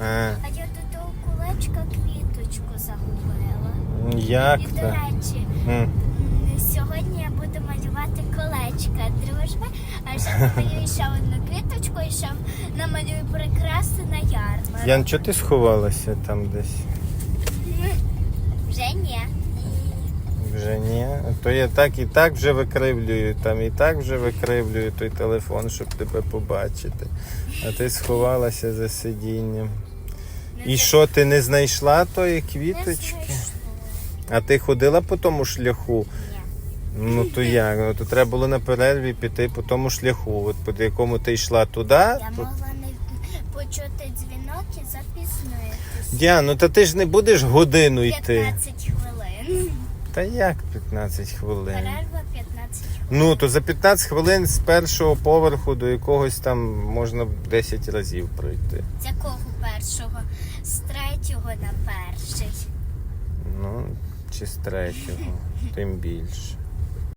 А, А я до того кулечка квіточку загубила. як І, до речі, М. сьогодні я буду малювати колечка дружби, а ще намалюю ще одну квіточку і ще намалюю прикраси на ярмарку. Ян, чого ти сховалася там десь? Вже ні. Вже ні. То я так і так вже викривлюю, там і так вже викривлюю той телефон, щоб тебе побачити. А ти сховалася за сидінням. І що, ти не знайшла тої квіточки? А ти ходила по тому шляху? Ну то як? Ну то треба було на перерві піти по тому шляху, от по якому ти йшла туди. Я могла не почути дзвінок і запізнитися. Діан, ну та ти ж не будеш годину йти. 15 хвилин. Та як 15 хвилин? Перерва 15 хвилин. Ну, то за 15 хвилин з першого поверху до якогось там можна 10 разів пройти. З якого першого? З третього на перший. Ну, чи з третього, тим більше.